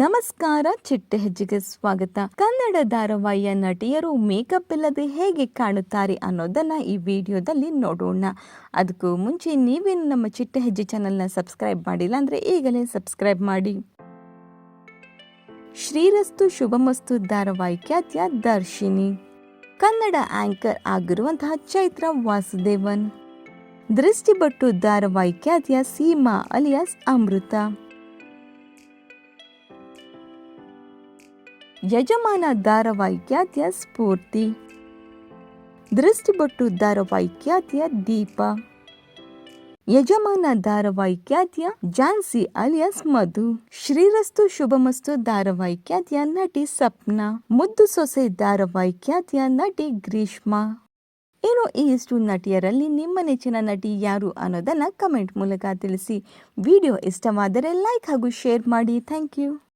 ನಮಸ್ಕಾರ ಚಿಟ್ಟೆ ಹೆಜ್ಜೆಗೆ ಸ್ವಾಗತ. ಕನ್ನಡ ಧಾರಾವಾಹಿಯ ನಟಿಯರು ಮೇಕಪ್ ಇಲ್ಲದೆ ಹೇಗೆ ಕಾಣುತ್ತಾರೆ ಅನ್ನೋದನ್ನ ಈ ವಿಡಿಯೋದಲ್ಲಿ ನೋಡೋಣ. ಅದಕ್ಕೂ ಮುಂಚೆ ನೀವೇನು ನಮ್ಮ ಚಿಟ್ಟೆ ಹೆಜ್ಜೆ ಚಾನೆಲ್ನ ಸಬ್ಸ್ಕ್ರೈಬ್ ಮಾಡಿಲ್ಲ ಅಂದ್ರೆ ಈಗಲೇ ಸಬ್ಸ್ಕ್ರೈಬ್ ಮಾಡಿ. ಶ್ರೀರಸ್ತು ಶುಭಮಸ್ತು ಧಾರಾವಾಹಿ ಖ್ಯಾತಿಯ ದರ್ಶಿನಿ. ಕನ್ನಡ ಆಂಕರ್ ಆಗಿರುವಂತಹ ಚೈತ್ರ ವಾಸುದೇವನ್. ದೃಷ್ಟಿಬಟ್ಟು ಧಾರಾವಾಹಿ ಖ್ಯಾತಿಯ ಸೀಮಾ ಅಲಿಯಾಸ್ ಅಮೃತ. ಯಜಮಾನ ಧಾರಾವಾಹಿ ಖ್ಯಾತಿಯ ಸ್ಫೂರ್ತಿ. ದೃಷ್ಟಿಬಟ್ಟು ಧಾರಾವಾಹಿಖ್ಯಾತಿಯ ದೀಪ. ಯಜಮಾನ ಧಾರಾವಾಹಿ ಖ್ಯಾತಿಯ ಜಾನ್ಸಿ ಅಲಿಯಾಸ್ ಮಧು. ಶ್ರೀರಸ್ತು ಶುಭಮಸ್ತು ಧಾರಾವಾಹಿಖ್ಯಾತಿಯ ನಟಿ ಸಪ್ನ. ಮುದ್ದು ಸೊಸೆ ಧಾರಾವಾಹಿಖ್ಯಾತಿಯ ನಟಿ ಗ್ರೀಷ್ಮಾ. ಏನು ಈ ಇಷ್ಟು ನಟಿಯರಲ್ಲಿ ನಿಮ್ಮ ನೆಚ್ಚಿನ ನಟಿ ಯಾರು ಅನ್ನೋದನ್ನು ಕಮೆಂಟ್ ಮೂಲಕ ತಿಳಿಸಿ. ವಿಡಿಯೋ ಇಷ್ಟವಾದರೆ ಲೈಕ್ ಹಾಗೂ ಶೇರ್ ಮಾಡಿ. Thank you.